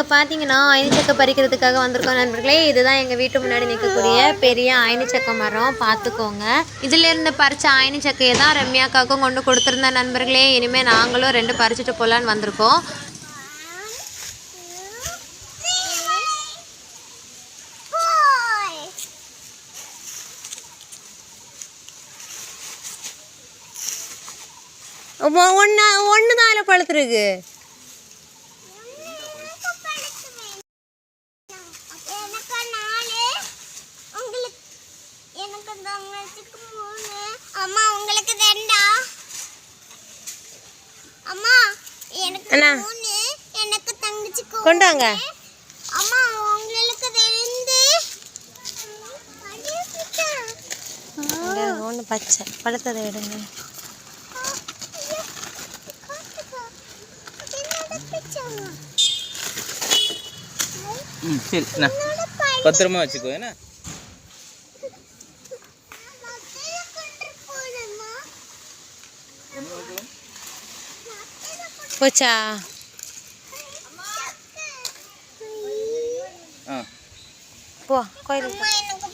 இங்கே பார்த்தீங்கன்னா அயனிச்சக்கை பறிக்கிறதுக்காக வந்திருக்கோம் நண்பர்களே. இதுதான் எங்கள் வீட்டு முன்னாடி நிற்கக்கூடிய பெரிய அயனிச்சக்கை மரம். பார்த்துக்கோங்க இதிலிருந்து பறித்த அயனிச்சக்கையை தான் ரம்யாக்காவுக்கும் கொண்டு கொடுத்துருந்த நண்பர்களே. இனிமேல் நாங்களும் ரெண்டு பறிச்சுட்டு போகலான்னு வந்திருக்கோம். ஒன்று ஒன்று தான் பழுத்துருக்கு எனக்கு நாலு உங்களுக்கு எனக்கு தங்கச்சிக்கு மூணு அம்மா உங்களுக்கு ரெண்டா அம்மா எனக்கு அண்ணா. மூணு எனக்கு தங்கச்சிக்கு கொண்டு வாங்க ஒண்ணு. அம்மா உங்களுக்கு ரெண்டு. ஒன்று பச்சை. பழுத்ததை எடுங்க. ம் சரி என்ன பத்திரமா வச்சுக்கோ என்ன? போச்சா ஆ போ கோயிலுக்கு அம்மா எனக்கு